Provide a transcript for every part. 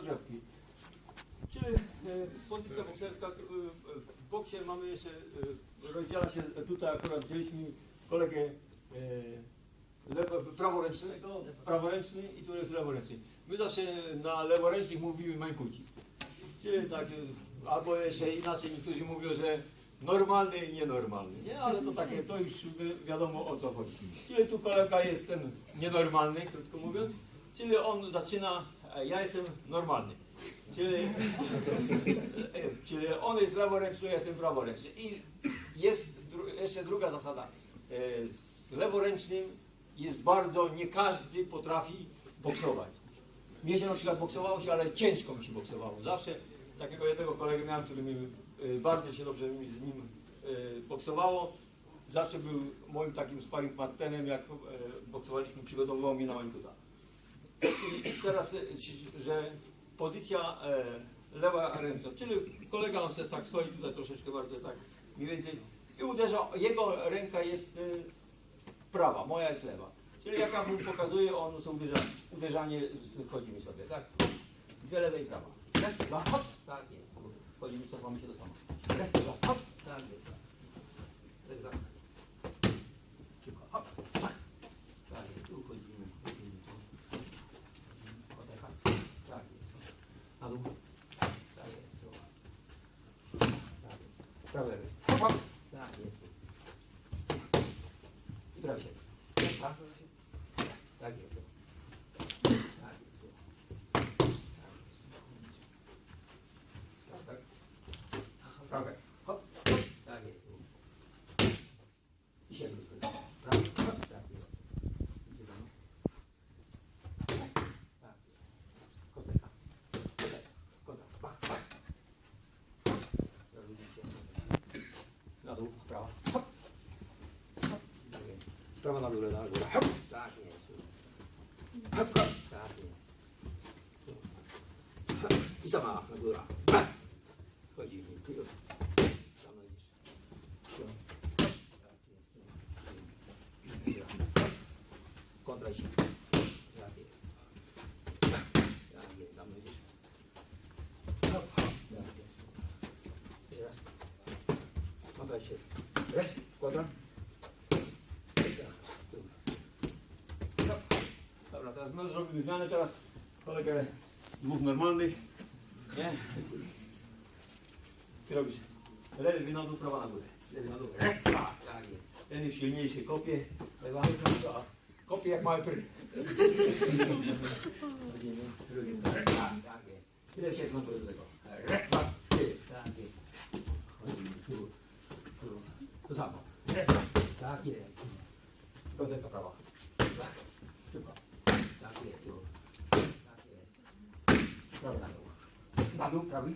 rozgrzewki. Czyli e, pozycja bokserska, e, w boksie mamy jeszcze, e, rozdziela się, tutaj akurat wzięliśmy kolegę lewo, praworęcznego, praworęczny i tu jest leworęczny. My zawsze na leworęcznych mówimy mańkuci. Czyli tak, albo jeszcze inaczej niektórzy mówią, że normalny i nienormalny, nie? Ale to takie, to już wi- wiadomo o co chodzi. Czyli tu kolega jest ten nienormalny, krótko mówiąc, czyli on zaczyna, ja jestem normalny. Czyli, e, czyli on jest leworęczny, ja jestem praworęczny. I jest dru, jeszcze druga zasada. E, Z leworęcznym jest bardzo, nie każdy potrafi boksować. Mnie się na przykład boksowało się, ale ciężko mi się boksowało. Zawsze takiego jednego kolegę miałem, który mi e, bardzo się dobrze z nim e, boksowało. Zawsze był moim takim sparring partnerem, jak e, boksowaliśmy, przygotowywał mnie na Mańkuta. I teraz, e, że pozycja e, lewa ręka, czyli kolega on sobie tak stoi tutaj troszeczkę bardziej tak mniej więcej i uderza, jego ręka jest e, prawa, moja jest lewa. Czyli jak ja mu pokazuję, on sobie uderza, uderzanie, wchodzimy sobie, tak? Dwie lewe i prawa. Raz, dwa, hop, tak jest. Wchodzimy, cofamy się do samo. Raz, dwa, hop, tak jest. Raz, dwa. Szybko, hop, tak. Tak jest, tu wchodzimy, wchodzimy tu. Oddycha. Tak jest. Na dół. Tak jest, tu. Tak jest. Prawy, lewy. Hop, hop. Tak jest. I prawy się. Tak, tak jest. tu. Tak jest. tu. Tak, tak. Prawe. Hop. Tak jest. tu. I siedem. Prawe. Hop. Tak jest. Idzie za mną. Tak jest. Koteka. Koteka. Kota. Bach, bach. Zarzucicie. Na dół. Prawa. Hop. Hop. Tak jest. Prawa na górę, na górę. Hop. Tak jest. tu. Hop, hop. Tak jest. Tu. Hop. I sama na górę. Bach. Wchodzimy. Tu. Tam idziesz. Tu. Tak jest. Tu. Dobra. Kontra się. Tak jest. Tak jest. Tam idziesz. Hop, hop. Tak jest. Teraz. Kontra się. Raz. Kontra. Tak. Tu. Hop. Dobra, teraz my zrobimy zmianę, teraz kolegę dwóch normalnych, nie? Ty robisz lewy na dół, prawa na górę. Lewy na dół, raz, dwa, tak jest. Ten jest silniejszy, kopie, lewa, prawa, kopie jak mały pry. Chodzimy, drugi, tak, tak jest. Tyle się znowu do tego. Raz, dwa, trzy, tak jest. Chodzimy, tu, tu, to samo. Raz, dwa, tak jest. Kotek prawa. Tak, szybko. Tak jest, tu. Tak Prawy na dół. Prawy.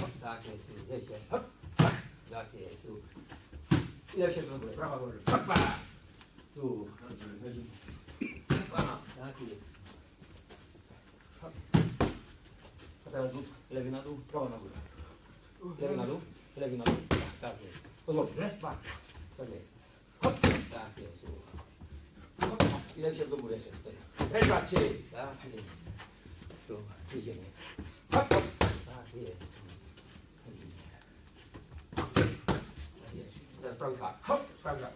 Hop, Tak jest, tu. Weź się. Hop, tak. Tak jest, tu. Ile się do góry? Prawa góry. Hopa. Tu. Chodzimy, chodzimy. Hopa. Tak jest. Hop. A teraz dół. Lewy na dół, prawa na górę. Lewy na dół, lewy na dół. Tak jest. Pozwól. Dwa. Tak jest. Hop. Tak jest, tu. Hop. Ile się do góry jeszcze dwa, trzy. Tak jest. Tak jest. Chodzimy. Tak jest. Teraz prawy. Tak. Tak. Tak.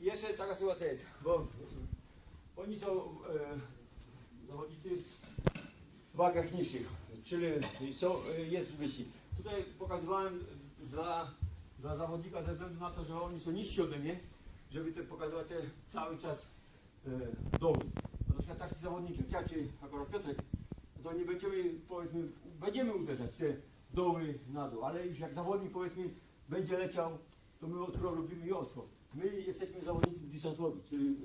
I Jeszcze taka sytuacja jest, bo oni są e, zawodnicy w wagach niższych, czyli są, e, jest wyścig. Tutaj pokazywałem dla, dla zawodnika ze względu na to, że oni są niżsi ode mnie, żeby te pokazywać te cały czas e, doły. No, na przykład taki zawodnik jak ja, czy akurat Piotrek, to nie będziemy, powiedzmy, będziemy uderzać te doły na dół, ale już jak zawodnik, powiedzmy, będzie leciał, to my ostro robimy i ostro. My jesteśmy zawodnicy dystansowi, czyli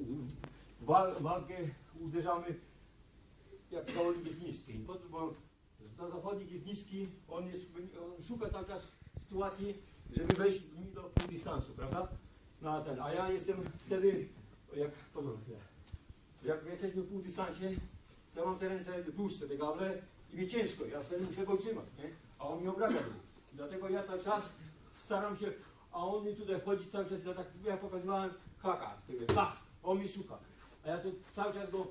wal, walkę uderzamy jak zawodnik jest niski. Bo, bo za- zawodnik jest niski, on, jest, on szuka cały czas sytuacji, żeby wejść do pół dystansu, prawda? Na ten, a ja jestem wtedy, jak, pozwól chwilę. jak jesteśmy w pół dystansie, to mam te ręce dłuższe, te gable i mi ciężko, ja wtedy muszę go trzymać, nie? A on mnie obraca. Dlatego ja cały czas staram się, a on mi tutaj wchodzi cały czas, ja tak ja pokazywałem haka, tego, ha, on mi szuka. A ja tu cały czas go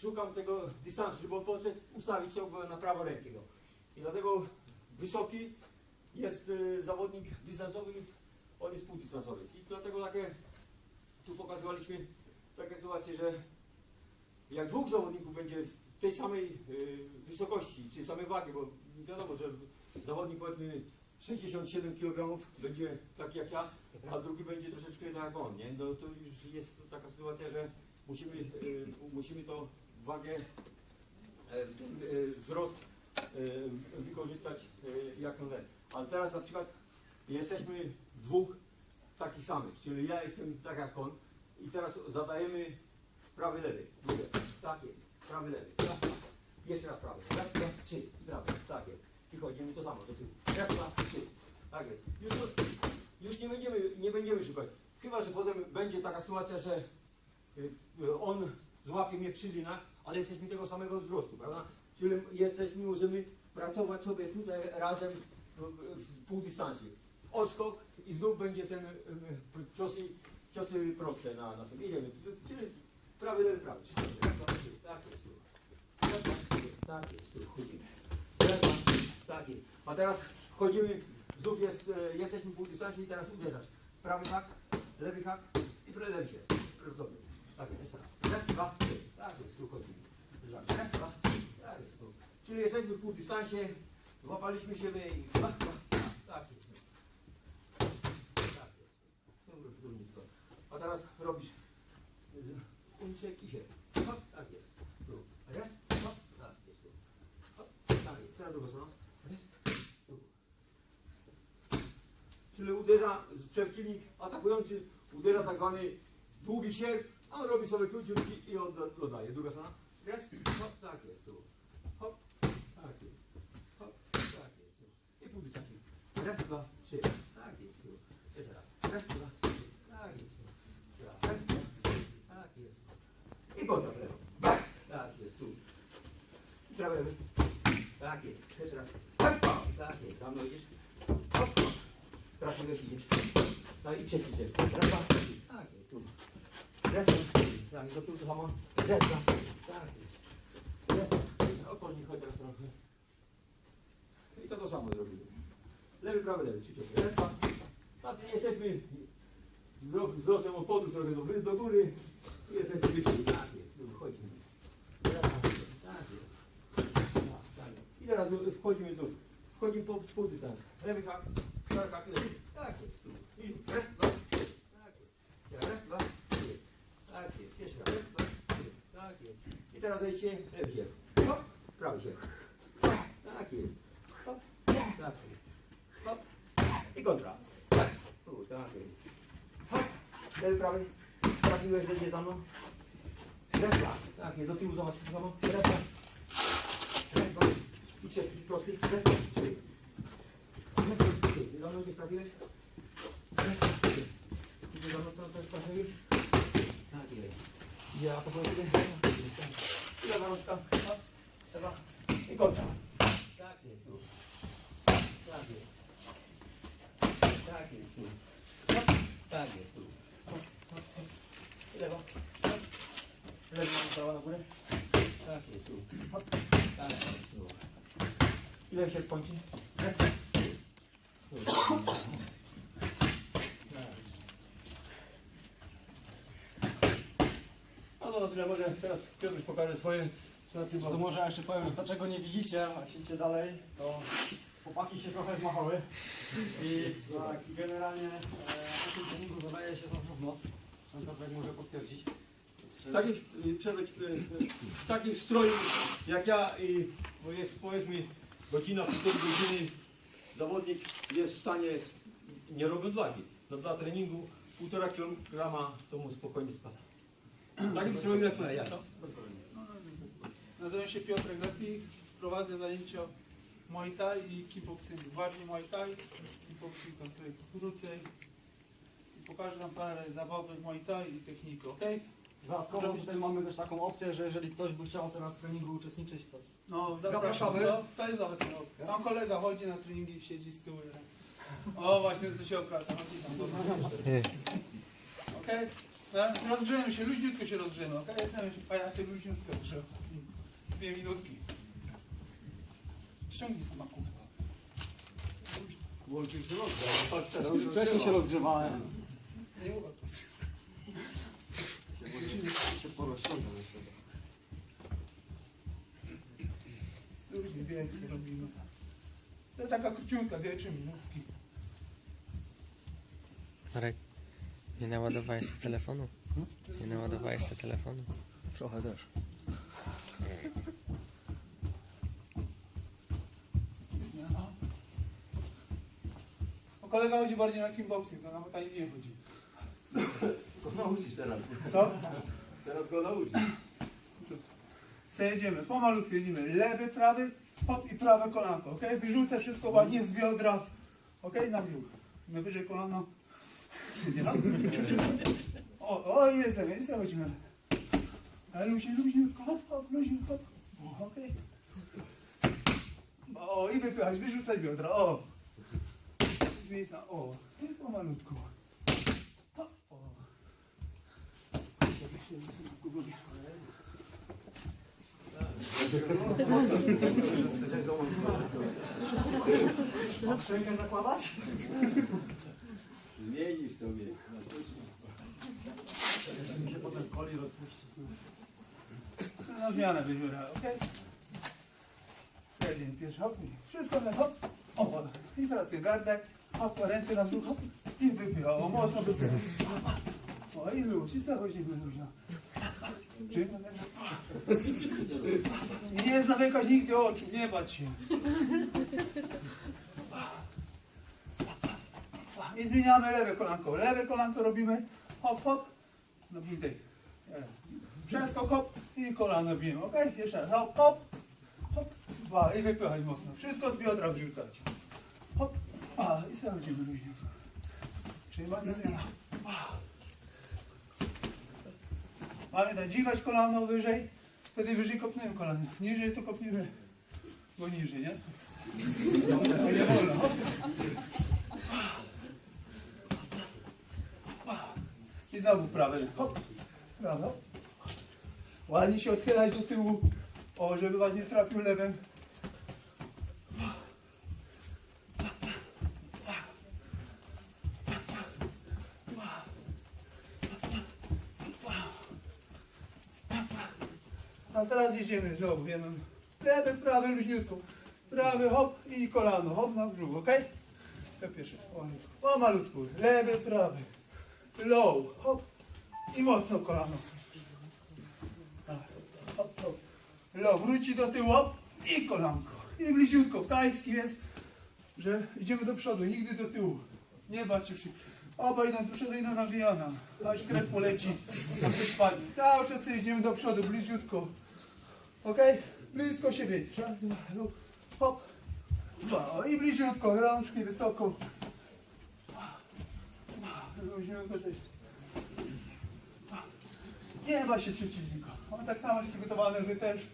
szukam tego dystansu, żeby on podszedł, ustawić się na prawo rękę go. I dlatego wysoki jest y, zawodnik dystansowy, on jest półdystansowy. I dlatego takie, tu pokazywaliśmy takie sytuacje, że jak dwóch zawodników będzie w tej samej y, wysokości, tej samej wagi, bo wiadomo, że zawodnik powiedzmy 67 kg będzie taki jak ja, a drugi będzie troszeczkę tak jak on, nie? No to już jest taka sytuacja, że musimy, y, musimy to wagę, e, y, wzrost y, wykorzystać y, jak najlepiej. Ale teraz na przykład jesteśmy dwóch takich samych, czyli ja jestem tak jak on i teraz zadajemy prawy, lewy, tak jest, prawy, lewy, tak, jeszcze raz prawy, raz, dwa, trzy, prawy, tak jest. I chodzimy to samo, do tyłu, dwa, trzy, tak jest. Już, już nie, będziemy, nie będziemy szukać, chyba, że potem będzie taka sytuacja, że y, y, on złapie mnie przy linach, ale jesteśmy tego samego wzrostu, prawda? Czyli jesteśmy, możemy pracować sobie tutaj razem w, w pół dystansie. Odskok i znów będzie ten y, ciosy, ciosy proste na, na tym. Idziemy. Czyli prawy, lewy, prawy. Tak jest. tu. Raz, dwa, trzy. Tak jest. tu. Chodzimy. Raz, dwa, trzy. Tak jest. A teraz wchodzimy, znów jest, e, jesteśmy w dystansie i teraz uderzasz. Prawy hak, lewy hak i prelew się. Dobrze. Tak jest. raz. Raz, dwa, trzy. Tak jest. Tu chodzimy. Raz, dwa. Tak jest. Tu. Czyli jesteśmy w dystansie, złapaliśmy siebie i dwa, dwa, tak jest. Tak jest. Dobra, trudniutko. A teraz robisz uńczek i się. Hop, tak jest. Tu. Raz, hop, tak jest. Hop, tak jest. Teraz drugą stroną. Raz, tu. Czyli uderza przeciwnik atakujący, uderza tak zwany długi sierp, a on robi sobie króciutki i odda- oddaje. Druga strona. Raz, hop, tak jest. Tu. Hop, tak jest. Hop, tak jest. Tu. I pół dystansu. Raz, dwa, trzy. Tak jest. Tu. Jeszcze raz. Raz, dwa, trzy. Tak jest. Tu. Raz, dwa, trzy. Tak jest. I kontra w lewo. Tak jest. Tu. I lewy. Tak jest. Jeszcze raz. Hop, Tak jest. Tam idziesz. Hop. Teraz mogę idziesz. Tak i trzeci idziesz. Raz, dwa. Tak jest. Tu. Raz. Tak, do to samo. Tak jest. Teraz trochę. I to to samo zrobimy. Lewy, prawy, lewy. Trzy, cztery. Raz, jesteśmy wzro- wzrostem oporu trochę do, do góry. I jesteśmy wyżej. Tak jest. Tu Chodźmy. Raz. Tak jest. Tak, tak. I teraz wchodzimy znów. Wchodzimy po pół. Lewy hak, prawy hak, lewy. Tak jest. I raz, dwa, trzy. Tak jest. Tak. Tak. I teraz zejście lewy się. Hop, prawy się. Tak jest. Hop, tak jest. Hop. I kontra. Tu, tak jest. Hop. Lewy, prawy. Trafiłeś, zejdzie za mną. Raz. Tak jest. Do tyłu zobacz. Raz, dwa. Raz, dwa. I trzeci, prosty. Raz, dwa, trzy. Raz, dwa, trzy. Za mną gdzieś trafiłeś? Raz, dwa, trzy. Idzie za mną, to też trafiłeś? Tak jest. Idzie, a to powiem, i lewa rączka, hop, lewa i kontra. Tak jest, tu. Tak jest. Tak jest, tu. Hop, tak jest, tu. Hop, hop, hop. I No, no, no tyle może teraz Piotruś pokaże swoje, co na tym To może jeszcze powiem, że to czego nie widzicie, a siedzicie dalej, to chłopaki się trochę zmachały i tak, generalnie e, na tym treningu zadaje się za równo. Pan Piotrek może potwierdzić. W takich, y, y, y, w takim stroju jak ja i bo jest powiedzmy godzina, półtorej godziny zawodnik jest w stanie, nie robiąc wagi, no dla treningu półtora kilograma to mu spokojnie spada. Takim stroju jak ja. Problemu. Nazywam się Piotrek Lepi, prowadzę zajęcia Muay Thai i kickboxingu. Bardziej Muay Thai, kickboxing to tutaj krócej. I pokażę Wam parę zawodów Muay Thai i technikę, ok? Dodatkowo tutaj mamy też taką opcję, że jeżeli ktoś by chciał teraz w treningu uczestniczyć, to No, Zapraszamy. Co? To jest zawód. No. Tam kolega chodzi na treningi i siedzi z tyłu. O, właśnie to się opłaca. Chodzi tam. Okej? Okay? Rozgrzejemy się, luźniutko się rozgrzejemy, okej? Okay? Jestem się pajacek luźniutko rozgrzał. Dwie minutki. Ściągnij smaku. Łączył się rozdział. Tak, teraz już wcześniej się rozgrzewałem. Nie się robimy. To jest taka króciutka, dwie, trzy minutki. Marek, nie naładowałeś sobie telefonu? Nie naładowałeś sobie telefonu? Trochę też. Zmiana. O kolega chodzi bardziej na kickboxing, to na Muay Thai nie chodzi. Nauczyć teraz. Co? Teraz go nauczyć. Przejedziemy, pomalutku jedziemy. Lewy, prawy, hop i prawe kolanko, ok? Wyrzucę wszystko ładnie z biodra, ok? Na brzuch. My wyżej kolano. O, o, chodzimy. Ale luźnie, luźnie, hop, hop, luźnie, hop. O, ok? O, i wypychać, wyrzucać biodra, o. Z miejsca, o. I pomalutku. Hop, o. Żeby się nie gubię. Mam szczękę zakładać? Zmienisz sobie. Jeszcze mi się potem koli rozpuści. Na zmianę wybiorę, okej? Okay? pierwszy, hop, wszystko na hop, o, woda. I teraz ty gardę, hop, ręce na brzuch, hop, i o, mocno wypycha. O, i luz, i zachodzimy luźno. Czy? Nie zamykać nigdy oczu, nie bać się. I zmieniamy lewe kolanko. Lewe kolanko robimy, hop, hop, na brzuch. Przeskok, hop i kolano bijemy, ok? Jeszcze raz, hop, hop, hop, dwa i wypychać mocno. Wszystko z biodra wrzucać. Hop, a i zachodzimy luźnie. Czyli ładna zmiana. Pamiętaj, dźwigać kolano wyżej, wtedy wyżej kopniemy kolano. Niżej to kopniemy go niżej, nie? No, nie wolno. I znowu prawe, hop, prawe, hop. Ładnie się odchylać do tyłu. O, żeby was nie trafił lewym. Teraz jedziemy znowu jedną. Lewy, prawy, luźniutko. Prawy, hop i kolano. Hop na brzuch, ok? To pierwsze. O, o malutku. Lewy, prawy. Low, hop. I mocno kolano. Hop, hop. Lo, wróci do tyłu, hop, i kolanko. I bliziutko, w tajskim jest, że idziemy do przodu, nigdy do tyłu. Nie bać się. Oba idą do przodu, idą nawijana. Aż krew poleci, padnie. Cały czas idziemy do przodu, bliziutko. Ok? Blisko siebie. Raz, dwa, lub, hop. Dwa. I bliziutko, rączki wysoko. Luźniutko coś. Nie ma się przeciwnika. On tak samo jest przygotowany, wy też.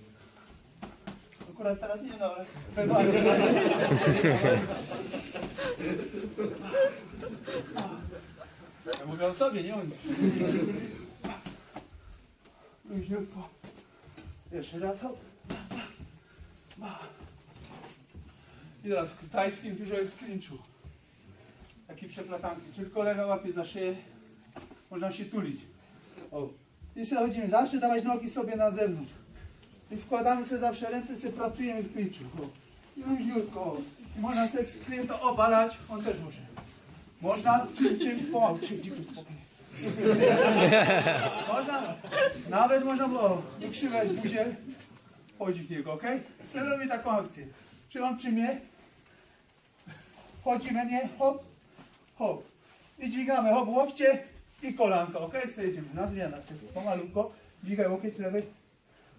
Akurat teraz nie, no ale. Ja mówię o sobie, nie o nich. Luźniutko. Jeszcze raz. I teraz w tajskim dużo jest klinczu. Taki przeplatanki. Czyli kolega łapie za szyję, można się tulić. O. Jeszcze chodzimy, zawsze dawać nogi sobie na zewnątrz. I wkładamy sobie zawsze ręce, sobie pracujemy w klinczu. O. I luźniutko. o. I można sobie klienta obalać, on też może. Można, czym, czym, pomału, czym, dziku, spokojnie. Można, nawet można było wykrzywać buzię, chodzi w niego, ok? Wtedy robię taką akcję. Czy on czymie? Wchodzi we mnie, hop, hop. I dźwigamy, hop, łokcie i kolanko, ok? Co jedziemy na zmianach. Pomalutko, dźwigaj łokieć lewy,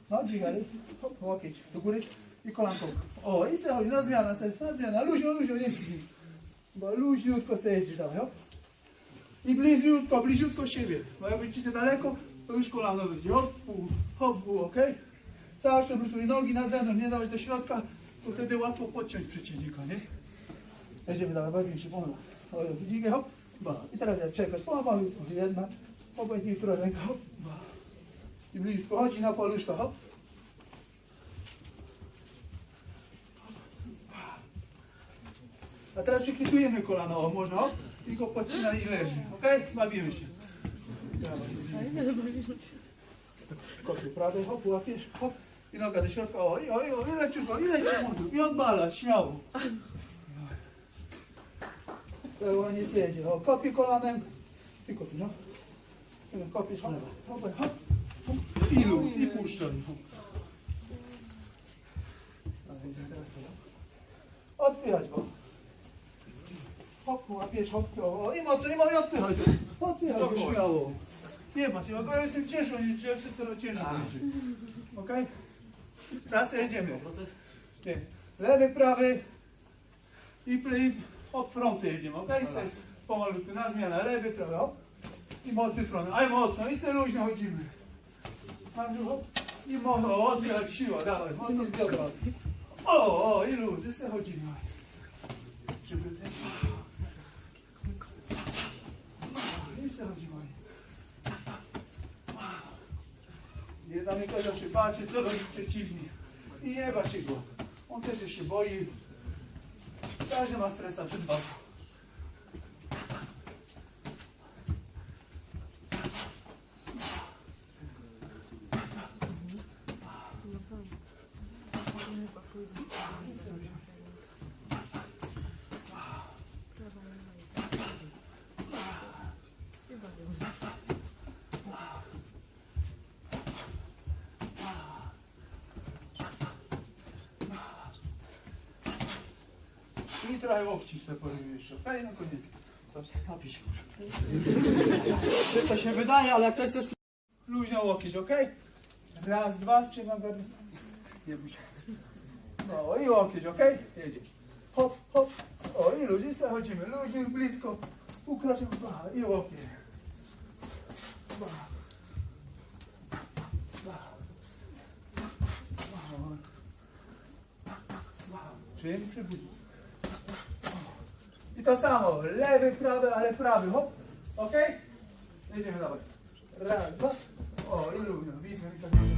No, dźwigaj. Hop, łokieć do góry i kolanką. O, i sobie chodzi, na zmianę, na zmianę. Luźno, luźno, nie. Bo luźniutko sobie jedziesz, dawaj, hop. I bliziutko, bliziutko siebie. Bo jak będziecie daleko, to już kolano będzie. Hop, pu, hop, pu, okej? Zawsze obrysuj nogi na zewnątrz, nie dawać do środka, to wtedy łatwo podciąć przeciwnika, nie? Jedziemy dalej, bawimy się pomału. O, Widzicie, hop, ba. I teraz jak czekasz, pomału, jedna, obojętnie która ręka, hop, ba. I bliżej pochodzi na paluszka, hop. A teraz przykwitujemy kolano, o, można, hop. Tylko podcina i leży, okej? Bawimy się. Koty prawej, hop, łapiesz, hop. I noga do środka, o, i, o, i, o, i leciutko, i leci mądru, i odbala, śmiało. To nie zjedzie, o, kopie kolanem. I kopie, no. I Kopiesz, hop, hop, hop. I i no. Odpychać go. Hop, łapiesz, hop, o, o, i mocno, i mocno, i odpychać. Odpychać go śmiało. Nie ma się, bo ja jestem cięższy, niż cięższy, to cięższy będzie. Okej? Teraz jedziemy. Nie. Lewy, prawy i, i od frontu jedziemy, okej? Okay? Na zmianę, lewy, prawy, hop. I mocny front, aj mocno, i se luźno chodzimy. Na brzuch, hop. I mocno, odbierać siła, dawaj, mocno z biodra. O, o, i i se chodzimy. Żeby ten... I se chodzimy. Nie zamykać oczy, patrzy, co robi przeciwnik. I nie się go. On też się boi. Każdy ma stresa przed walką. I trochę łokci sobie porobimy jeszcze. Okej, na koniec. Napisz się. Szybko się wydaje, ale jak ktoś chce Luźno łokieć, okej? Raz, dwa, trzymam go. Nie bój się. No i łokieć, okej? Jedziesz. Hop, hop. O i luźnie sobie chodzimy. Luźnie, blisko. Ukroczek, ba, i łokieć. Ba. Ba. Ba. Ba. Czym przybliżyć? I to samo, lewy, prawy, ale prawy, hop, ok? Jedziemy, dawaj. Raz, dwa, o, i lubię, widzę, widzę.